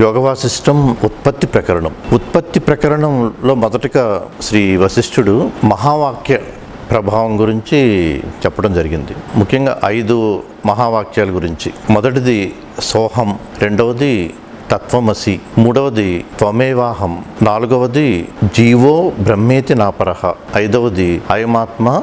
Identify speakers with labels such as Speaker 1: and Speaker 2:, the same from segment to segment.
Speaker 1: యోగ వాసిష్టం ఉత్పత్తి ప్రకరణం. ఉత్పత్తి ప్రకరణంలో మొదటగా శ్రీ వశిష్ఠుడు మహావాక్య ప్రభావం గురించి చెప్పడం జరిగింది. ముఖ్యంగా ఐదు మహావాక్యాల గురించి. మొదటిది సోహం రెండవది తత్వమసి మూడవది త్వమేవాహం నాలుగవది జీవో బ్రహ్మేతి నాపరహ ఐదవది అయమాత్మ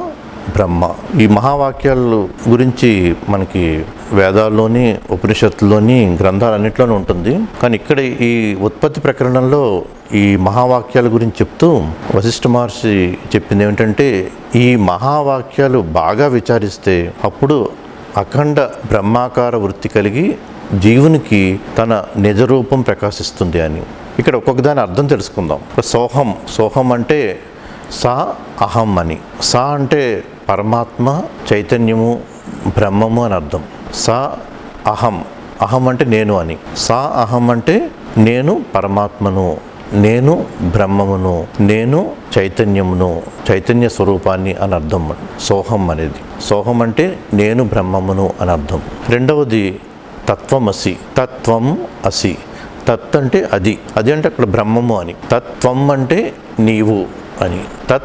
Speaker 1: బ్రహ్మ. ఈ మహావాక్యాలు గురించి మనకి వేదాల్లోని ఉపనిషత్తుల్లోని గ్రంథాలన్నింటిలోనూ ఉంటుంది. కానీ ఇక్కడ ఈ ఉత్పత్తి ప్రకరణంలో ఈ మహావాక్యాల గురించి చెప్తూ వశిష్ఠ మహర్షి చెప్పింది ఏమిటంటే ఈ మహావాక్యాలు బాగా విచారిస్తే అప్పుడు అఖండ బ్రహ్మాకార వృత్తి కలిగి జీవునికి తన నిజ రూపం ప్రకాశిస్తుంది అని. ఇక్కడ ఒక్కొక్క దాని అర్థం తెలుసుకుందాం. సోహం సోహం అంటే సా అహం అని. సా అంటే పరమాత్మ చైతన్యము బ్రహ్మము అని అర్థం. సా అహం. అహం అంటే నేను అని. సా అహం అంటే నేను పరమాత్మను నేను బ్రహ్మమును నేను చైతన్యమును చైతన్య స్వరూపాన్ని అని అర్థం. సోహం అనేది. సోహం అంటే నేను బ్రహ్మమును అని అర్థం. రెండవది తత్వమసి తత్వం అసి. తత్ అంటే అది. అది అంటే అక్కడ బ్రహ్మము అని. తత్వం అంటే నీవు అని. తత్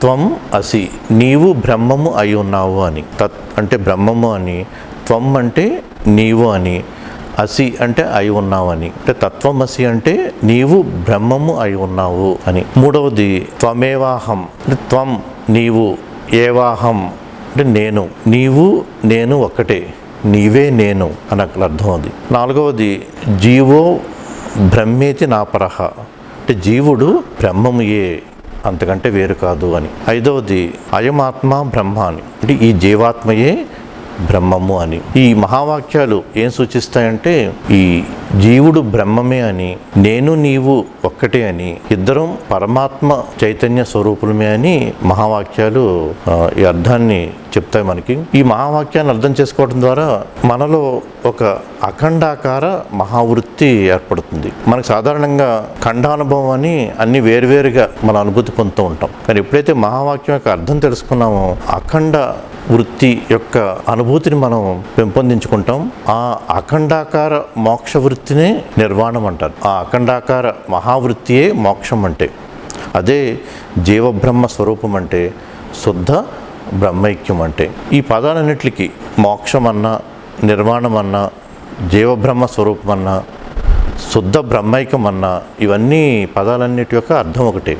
Speaker 1: త్వం అసి నీవు బ్రహ్మము అయి ఉన్నావు అని. తత్ అంటే బ్రహ్మము అని త్వం అంటే నీవు అని అసి అంటే అయి ఉన్నావు అని. అంటే తత్వమసి అంటే నీవు బ్రహ్మము అయి ఉన్నావు అని. మూడవది త్వమేవాహం. అంటే త్వం నీవు ఏవాహం. అంటే నేను నీవు నేను ఒకటే నీవే నేను అని అక్కడ అర్థం అది. నాలుగవది జీవో బ్రహ్మేతి నాపరహ అంటే జీవుడు బ్రహ్మముయే. అంతకంటే వేరు కాదు అని. ఐదవది అయమాత్మ బ్రహ్మ అని అంటే ఈ జీవాత్మయే బ్రహ్మము అని. ఈ మహావాక్యాలు ఏం సూచిస్తాయంటే ఈ జీవుడు బ్రహ్మమే అని నేను నీవు ఒక్కటే అని ఇద్దరం పరమాత్మ చైతన్య స్వరూపులమే అని మహావాక్యాలు ఈ అర్థాన్ని చెప్తాయి మనకి. ఈ మహావాక్యాన్ని అర్థం చేసుకోవడం ద్వారా మనలో ఒక అఖండాకార మహావృత్తి ఏర్పడుతుంది. మనకు సాధారణంగా ఖండానుభవం అని అన్ని వేరువేరుగా మన అనుభూతి పొందుతూ ఉంటాం. కానీ ఎప్పుడైతే మహావాక్యం యొక్క అర్థం తెలుసుకున్నామో అఖండ వృత్తి యొక్క అనుభూతిని మనం పెంపొందించుకుంటాం. ఆ అఖండాకార మోక్ష వృత్తి వృత్తినే నిర్వాణం అంటారు ఆ అఖండాకార మహావృత్తియే మోక్షం అంటే అదే జీవబ్రహ్మ స్వరూపం అంటే శుద్ధ బ్రహ్మైక్యం అంటే ఈ పదాలన్నిటికీ మోక్షం అన్నా నిర్వాణం అన్నా జీవబ్రహ్మ స్వరూపం అన్నా శుద్ధ బ్రహ్మైకం అన్నా ఇవన్నీ పదాలన్నిటి యొక్క అర్థం ఒకటే